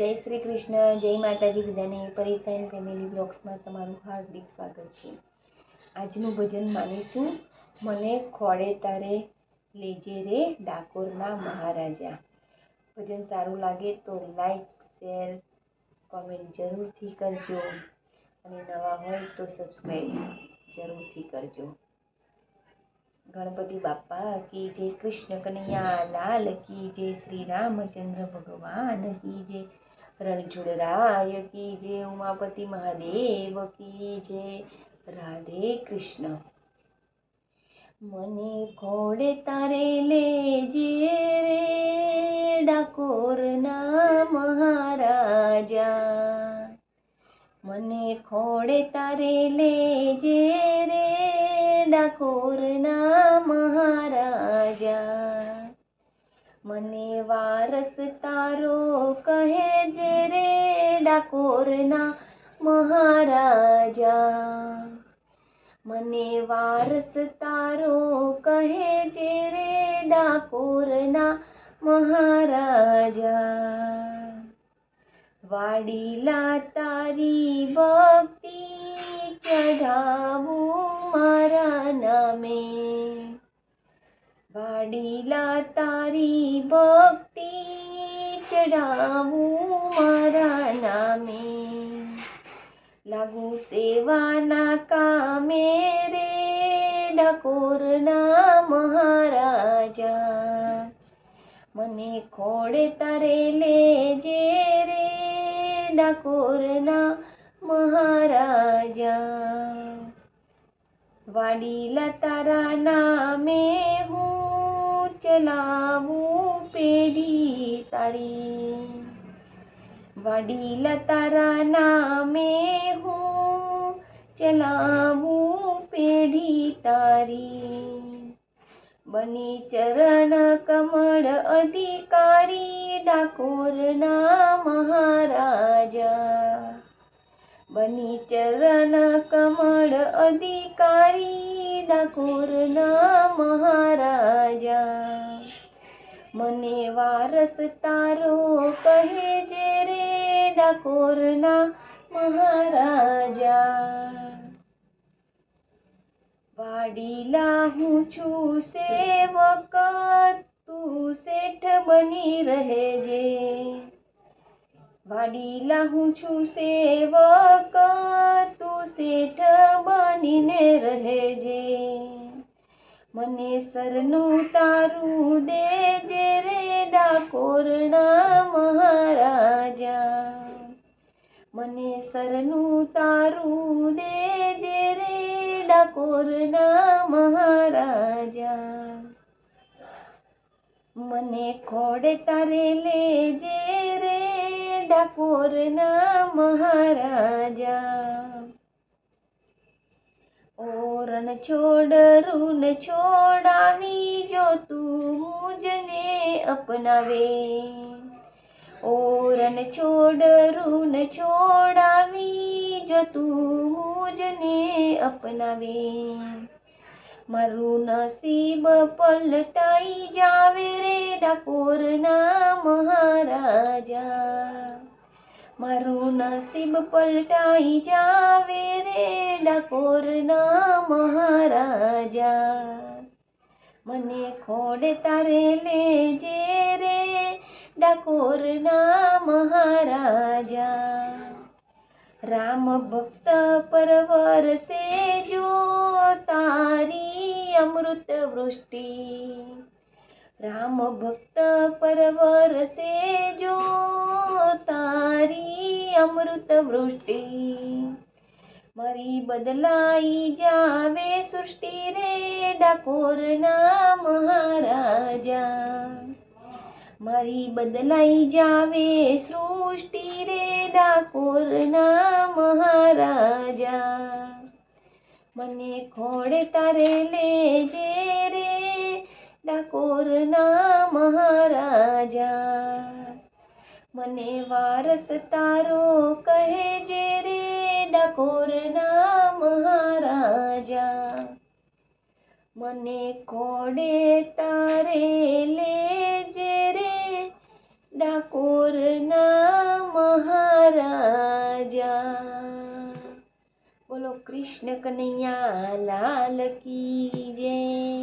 જય શ્રી કૃષ્ણ, જય માતાજી બધાને પરેશાન ફેમિલી બ્લોગ્સમાં તમારું હાર્દિક સ્વાગત છે. આજનું ભજન માનીશું, મને ખોળે તારે લેજે રે ડાકોરના મહારાજા. ભજન સારું લાગે તો લાઈક શેર કોમેન્ટ જરૂરથી કરજો. અને નવા હોય તો સબસ્ક્રાઈબ જરૂરથી કરજો. ગણપતિ બાપા કી જય કૃષ્ણ કનૈયા, લાલ કી જય શ્રી રામચંદ્ર ભગવાન કી જય રણછોડરાય કી જય ઉમાપતિ મહાદેવ કી જય રાધે કૃષ્ણ. મને ખોડે તારે લેજે રે, ડાકોરના મહારાજા. મને ખોડે તારે લેજે રે, ડાકોરના મહારાજા. મને વારસ તારો ડાકોરના મહારાજા મને વારસ તારો કહે છે રે ડાકોરના મહારાજા વાડીલા તારી ભક્તિ ચઢાવું મારા નામે વાડીલા તારી ભક્તિ ચઢાવું લાગુ સેવાના કામે રે ડાકોરના મહારાજા મને ખોડે તારે લેજે રે ડાકોરના મહારાજા વાડીલા તારા નામે હું ચલાવું પેઢી તારી વાડીલા તારા નામે હું ચલાવું પેઢી તારી. બની ચરણ કમળ અધિકારી ડાકોરના મહારાજા. બની ચરણ કમળ અધિકારી ડાકોરના મહારાજા. મને વારસ તારો કહે જે રે ડાકોરના મહારાજા વાડીલા હું છું સેવક તું શેઠ બની રહેજે વાડીલા હું છું સેવક તું શેઠ બનીને રહેજે મને સરનું તારું દેજે રે ડાકોરના મહારાજા મને સરનું તારું દેજે રે, ડાકોરના મહારાજા. મને ખોડે તારે લેજે રે, ડાકોરના મહારાજા. ઓરણ છોડ છોડાવી જો તું મુજને અપનાવે. ઓરણ છોડ રૂન છોડાવી, જો તું મુજને અપનાવી. મારું નસીબ પલટાઈ જાવે રે ડાકોરના મહારાજા. મારું નસીબ પલટાઈ જાવે રે ડાકોરના મહારાજા. મને ખોડે તારે લેજે રે ડાકોરના મહારાજા રામ ભક્ત પરવર સે જો તારી અમૃત વૃષ્ટિ રામ ભક્ત પરવર સે જો તારી અમૃત વૃષ્ટિ મારી બદલાઈ જાવે સૃષ્ટિ રે ડાકોરના મહારાજા મારી બદલાઈ જાવે સૃષ્ટિ રે ડાકોરના મહારાજા. મને ખોડે તારે લેજે રે ડાકોરના મહારાજા. મને વારસ તારો કહે જે રે ડાકોરના મહારાજા. મને ખોડે તારે લેજે ઠાકોરના મહારાજા. બોલો કૃષ્ણ કનૈયા લાલ કી જય.